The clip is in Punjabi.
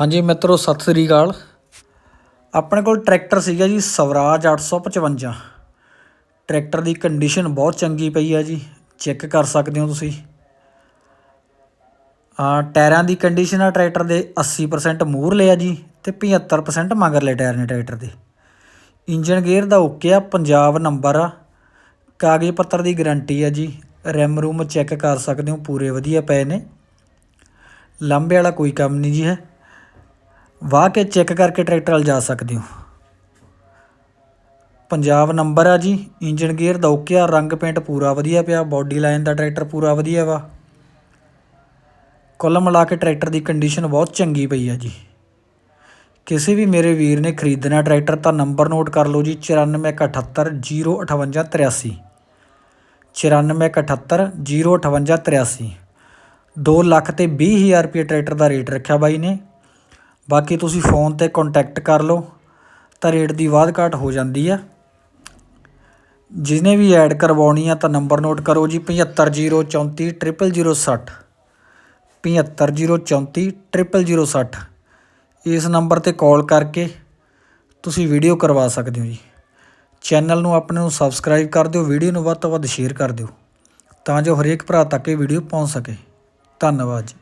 ਹਾਂਜੀ ਮਿੱਤਰੋ, ਸਤਿ ਸ੍ਰੀ ਅਕਾਲ। ਆਪਣੇ ਕੋਲ ਟਰੈਕਟਰ ਸੀਗਾ ਜੀ ਸਵਰਾਜ 855 ਟਰੈਕਟਰ ਦੀ ਕੰਡੀਸ਼ਨ ਬਹੁਤ ਚੰਗੀ ਪਈ ਹੈ ਜੀ। ਚੈੱਕ ਕਰ ਸਕਦੇ ਹੋ ਤੁਸੀਂ। ਆ ਟਾਇਰਾਂ ਦੀ ਕੰਡੀਸ਼ਨ ਆ ਟਰੈਕਟਰ ਦੇ 80% ਮੂਹਰਲੇ ਆ ਜੀ ਤੇ 75% ਮਗਰਲੇ ਟਾਇਰ ਨੇ ਟਰੈਕਟਰ ਦੇ। ਇੰਜਨ ਗੇਅਰ ਦਾ ਓਕੇ ਆ, ਪੰਜਾਬ ਨੰਬਰ ਆ। ਕਾਗਜ਼ ਪੱਤਰ ਦੀ ਗਾਰੰਟੀ ਆ ਜੀ। ਰੈਮ ਰੂਮ ਚੈੱਕ ਕਰ ਸਕਦੇ ਹੋ, ਪੂਰੇ ਵਧੀਆ ਪਏ ਨੇ। ਲਾਂਬੇ ਵਾਲਾ ਕੋਈ ਕੰਮ ਨਹੀਂ ਜੀ ਹੈ। ਵਾਹ ਕੇ ਚੈੱਕ ਕਰਕੇ ਟਰੈਕਟਰ ਵੱਲ ਜਾ ਸਕਦੇ ਹੋ। ਪੰਜਾਬ ਨੰਬਰ ਆ ਜੀ ਇੰਜਨ ਗੇਅਰ ਦਾ ਓਕੇ ਆ, ਰੰਗ ਪੇਂਟ ਪੂਰਾ ਵਧੀਆ ਪਿਆ ਬਾਡੀ ਲਾਈਨ ਦਾ ਟਰੈਕਟਰ ਪੂਰਾ ਵਧੀਆ ਵਾ। ਕੁੱਲ ਮਿਲਾ ਕੇ ਟਰੈਕਟਰ ਦੀ ਕੰਡੀਸ਼ਨ ਬਹੁਤ ਚੰਗੀ ਪਈ ਆ ਜੀ। ਕਿਸੇ ਵੀ ਮੇਰੇ ਵੀਰ ਨੇ ਖਰੀਦਣਾ ਟਰੈਕਟਰ ਤਾਂ ਨੰਬਰ ਨੋਟ ਕਰ ਲਓ ਜੀ 9417058053 9417058053 2 ਲੱਖ ਤੇ 20000 ਰੁਪਏ ਟਰੈਕਟਰ ਦਾ ਰੇਟ ਰੱਖਿਆ ਬਾਈ ਨੇ। ਬਾਕੀ ਤੁਸੀਂ ਫੋਨ ਤੇ ਕੋਂਟੈਕਟ ਕਰ ਲਓ, ਤਾਂ ਰੇਟ ਦੀ ਵਾਧ ਘਾਟ ਹੋ ਜਾਂਦੀ ਆ। ਜਿਹਨੇ ਵੀ ਐਡ ਕਰਵਾਉਣੀ ਆ ਤਾਂ ਨੰਬਰ ਨੋਟ ਕਰੋ ਜੀ 75044060 75044060 ਇਸ ਨੰਬਰ ਤੇ ਕਾਲ ਕਰਕੇ ਤੁਸੀਂ ਵੀਡੀਓ ਕਰਵਾ ਸਕਦੇ ਹੋ ਜੀ। ਚੈਨਲ ਨੂੰ ਆਪਣੇ ਨੂੰ ਸਬਸਕ੍ਰਾਈਬ ਕਰ ਦਿਓ ਵੀਡੀਓ ਨੂੰ ਵੱਧ ਤੋਂ ਵੱਧ ਸ਼ੇਅਰ ਕਰ ਦਿਓ, ਤਾਂ ਜੋ ਹਰੇਕ ਭਰਾ ਤੱਕ ਇਹ ਵੀਡੀਓ ਪਹੁੰਚ ਸਕੇ। ਧੰਨਵਾਦ ਜੀ।